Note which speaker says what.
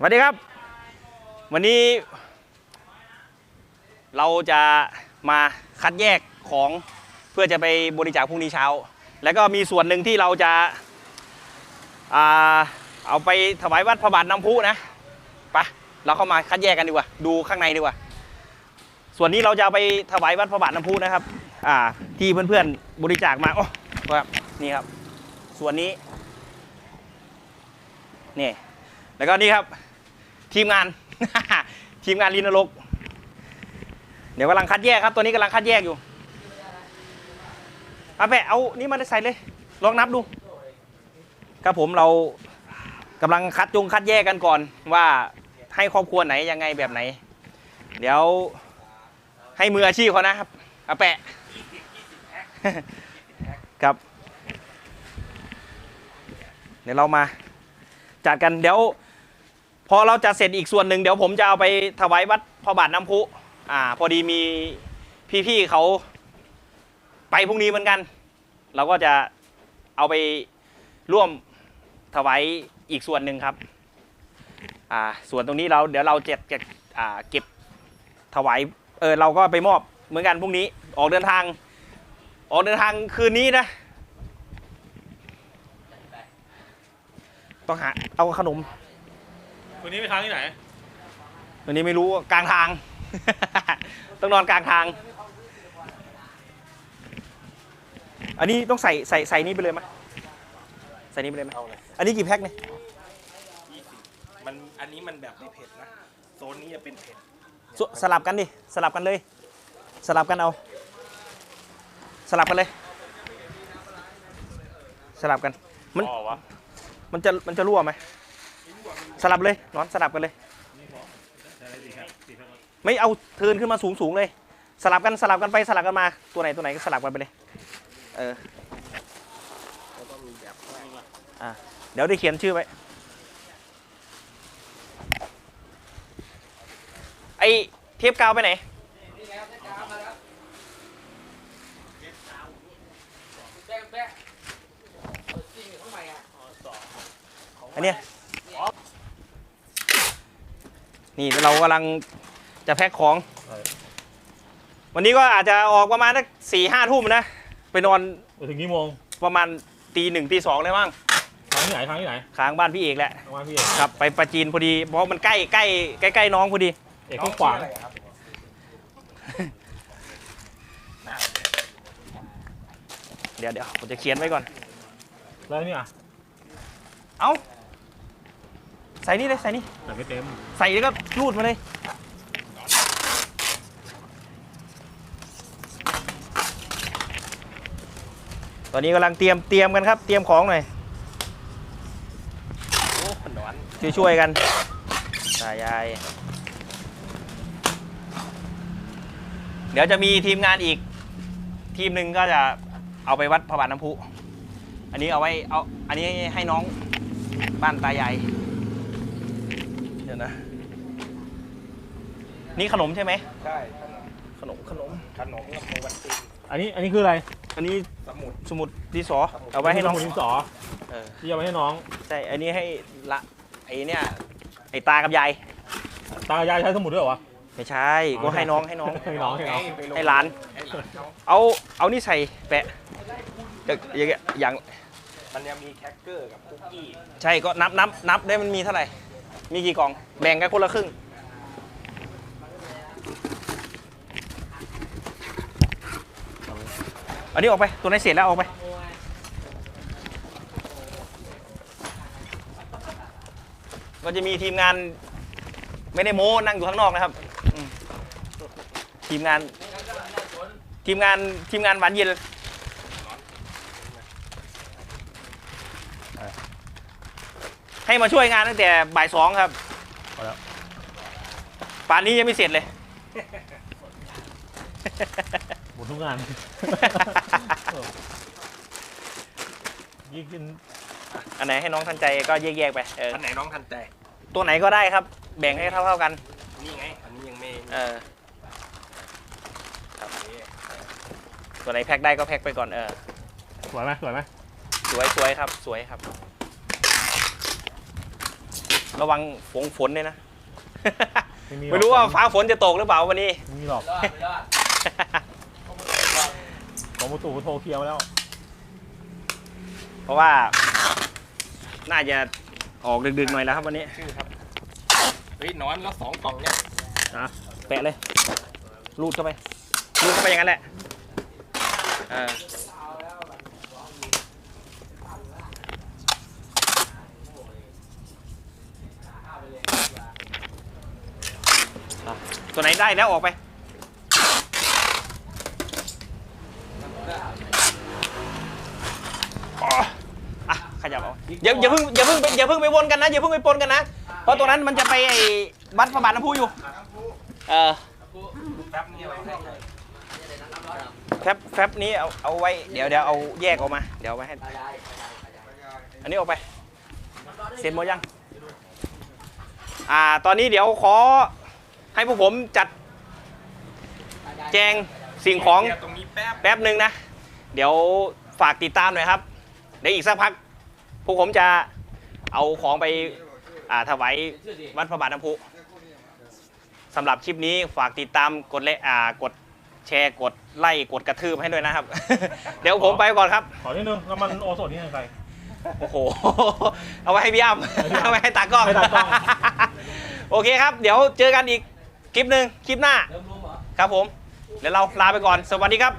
Speaker 1: สวัสดีครับ วันนี้ เราจะมาคัดแยกของเพื่อจะไปบริจาคพรุ่งนี้เช้า แล้วก็มีส่วนหนึ่งที่เราจะอาเอาไปถวายวัดพระบาทน้ำพุนะไปะเราเข้ามาคัดแยกกันดีกว่า ดูข้างในดีกว่า ส่วนนี้เราจะไปถวายวัดพระบาทน้ำพุนะครับ อ่า ที่เพื่อนๆบริจาคมาโอ้ครับนี่ครับ ส่วนนี้นี่แล้วก็นี่ครับ ทีมงาน ทีมงานลีนรก เดี๋ยวกำลังคัดแยกครับ ตัวนี้กำลังคัดแยกอยู่เอาแปะเอานี่มาได้ใส่เลย ลองนับดู ครับผมเรากำลังคัดจงคัดแยกกันก่อนว่าให้ครอบครัวไหนยังไงแบบไหน เดี๋ยวให้มืออาชีพเขานะครับอาแปะครับ เดี๋ยวเรามาจัดกันเดี๋ยว พอเราจัดเสร็จอีกส่วนหนึ่งเดี๋ยวผมจะเอาไปถวายวัดพระบาทน้ำพุอ่าพอดีมีพี่ๆเขาไปพรุ่งนี้เหมือนกัน เราก็จะเอาไปร่วมถวายอีกส่วนหนึ่งครับอ่าส่วนตรงนี้เราเดี๋ยวเราจะจะอ่าเก็บถวายเออเราก็ไปมอบเหมือนกันพรุ่งนี้ออกเดินทาง ออกเดินทางคืนนี้นะ ต้องหาเอาขนม
Speaker 2: วันนี้ไปค้างที่ไหน
Speaker 1: วันนี้ไม่รู้กลางทาง ต้องนอนกลางทาง อันนี้ต้องใส่ใส่ใส่นี่ไปเลยไหมใส่นี่ไปเลยไหม
Speaker 2: เอาเลย
Speaker 1: อันนี้กี่แพ็คเนี่ย
Speaker 2: ยี่สิบมันอันนี้มันแบบไม่เผ็ดนะ โซนนี้จะเป็นเผ็ด
Speaker 1: สสลับกันดิสลับกันเลย สลับกันเอา สลับกันเลย สลับกัน มัน
Speaker 2: อ๋อวะ
Speaker 1: มันจะมันจะรั่วไหม สลับเลยนอนสลับกันเลย ไม่เอาเทินขึ้นมาสูงสูงเลย สลับกันสลับกันไปสลับกันมาตัวไหนตัวไหนก็สลับกันไปเลยเออ
Speaker 2: แล้วก็มีแบบ
Speaker 1: เดี๋ยวได้เขียนชื่อไว้ไอเทปกาวไปไหนอันเนี้ย นี่เรากำลังจะแพ็คของ วันนี้ก็อาจจะออกประมาณสักสี่ห้าทุ่มนะ ไปนอน
Speaker 2: ไปถึงกี่โมง
Speaker 1: ประมาณตีหนึ่งตีสองเลยมั้ง
Speaker 2: ค้างที่ไหนค้างที่ไหน
Speaker 1: ค้างบ้านพี่เอกแหละ
Speaker 2: ค้างบ้านพี่เอก
Speaker 1: ครับไปประจีนพอดีเพราะมันใกล้ใกล้ใกล้ใกล้น้องพอดี
Speaker 2: เอกข้างขวาง
Speaker 1: เดี๋ยวเดี๋ยวผมจะเขียนไว้ก่อน
Speaker 2: แล้วนี่อะ
Speaker 1: เอ้าใส่นี่เลยใส่นี่
Speaker 2: แต่ไม่เต็ม
Speaker 1: ใส่แล้วก็รูดมาเลยตอนนี้กำลังเตรียมเตรียมกันครับเตรียมของหน่อย
Speaker 2: โอ้ขนอน
Speaker 1: ช่วยช่วยๆกันตายาย เดี๋ยวจะมีทีมงานอีก ทีมหนึ่งก็จะเอาไปวัดพระบาทน้ำพุ อันนี้เอาไว้เอาอันนี้ให้น้องบ้านตายายเดี๋ยว นะ นี่ขนมใช่ไหม
Speaker 2: ใช่
Speaker 1: ขนมขนม
Speaker 2: ขนมกับโมวันตินอันนี้อันนี้คืออะไร
Speaker 1: อันนี้
Speaker 2: สมุด
Speaker 1: สมุดดินสอ เอาไว้ให้น้อง
Speaker 2: สมุดดินสอ
Speaker 1: เออ
Speaker 2: ที่เอาไว้ให้น้อง
Speaker 1: ใช่ อันนี้ให้ละไอเนี่ย ไอตากับยาย
Speaker 2: ตายายใช้สมุดด้วยเหรอวะ
Speaker 1: ไม่ใช่ก็ให้น้องให้น้อง
Speaker 2: ให้น้องให้น้อง
Speaker 1: ให้หลานเอา เอานี่ใส่แปะ อย่างอย่างอย่าง
Speaker 2: มันยังมีแคคเกอร์กับคุกกี้
Speaker 1: ใช่ก็นับนับนับได้มันมีเท่าไหร่ มีกี่กล่อง แบ่งกันคนละครึ่ง อันนี้ออกไป ตัวไหนเสร็จแล้วออกไป ก็จะมีทีมงานไม่ได้โม้นั่งอยู่ข้างนอกนะครับ ทีมงาน ทีมงานทีมงานหวานเย็น ให้มาช่วยงานตั้งแต่บ่ายสองครับป่านนี้ยังไม่เสร็จเลย
Speaker 2: หมดทุกงาน ยิ่งขึ้น
Speaker 1: อันไหนให้น้องทันใจก็แยกๆไปเออ
Speaker 2: อันไหนน้องทันใจ
Speaker 1: ตัวไหนก็ได้ครับ แบ่งให้เท่าๆกัน
Speaker 2: นี่ไง อันนี้ยังไม่
Speaker 1: เออครับตัวไหนแพ็คได้ก็แพ็คไปก่อนเออ
Speaker 2: สวยไหมสวยไหม
Speaker 1: สวยสวยครับ สวยครับ ระวังฝงฝนด้วยนะ
Speaker 3: ไม่มีหอก
Speaker 1: ไม่รู้ว่าฟ้าฝนจะตกหรือเปล่าวันนี้
Speaker 3: ไม่มีหรอกของประตูโทรเคลียร์มาแล้ว
Speaker 1: เพราะว่า น่าจะออกดึกๆหน่อยแล้วครับวันนี้
Speaker 2: ชื่อครับ เฮ้ยนอนแล้วสองกล่องเนี่ย
Speaker 1: อะแปะเลย รูดเข้าไปรูดเข้าไปอย่างนั้นแหละเออ ตัวไหนได้แล้วออกไปอ๋ออะขยับเอาอย่าอย่าเพิ่งอย่าเพิ่งไปอย่าเพิ่งไปวนกันนะอย่าเพิ่งไปปนกันนะเพราะตรงนั้นมันจะไปไอ้วัดพระบาทน้ำพุอยู่เออ
Speaker 2: แป๊บนี่เอาให้
Speaker 1: แฟบแฟบนี้เอาเอาไว้เดี๋ยวเดี๋ยวเอาแยกออกมา เดี๋ยวเอาไว้ให้อันนี้ออกไปเสร็จหมดยัง อ่า ตอนนี้เดี๋ยวขอ ให้พวกผมจัดแจงสิ่งของ
Speaker 2: เคลียร์ตรงนี้แป๊บ
Speaker 1: แป๊บหนึ่งนะ เดี๋ยวฝากติดตามหน่อยครับ เดี๋ยวอีกสักพัก พวกผมจะเอาของไปอ่าถวายวัดพระบาทน้ำพุสำหรับคลิปนี้ฝากติดตามกดเลอ่ากดแชร์กดไล่กดกระทืบให้ด้วยนะครับ เดี๋ยวผมไปก่อนครับ
Speaker 3: ขอนิดนึงน้ำมันโอโซนนี่ใคร
Speaker 1: โอ้โห เอาไว้ให้พี่อ้ำเอาไว้ให้ตากล้อง
Speaker 3: ให้ตากล้อง
Speaker 1: โอเคครับ เดี๋ยวเจอกันอีก คลิปหนึ่งคลิปหน้าครับผมเดี๋ยวเราลาไปก่อนสวัสดีครับ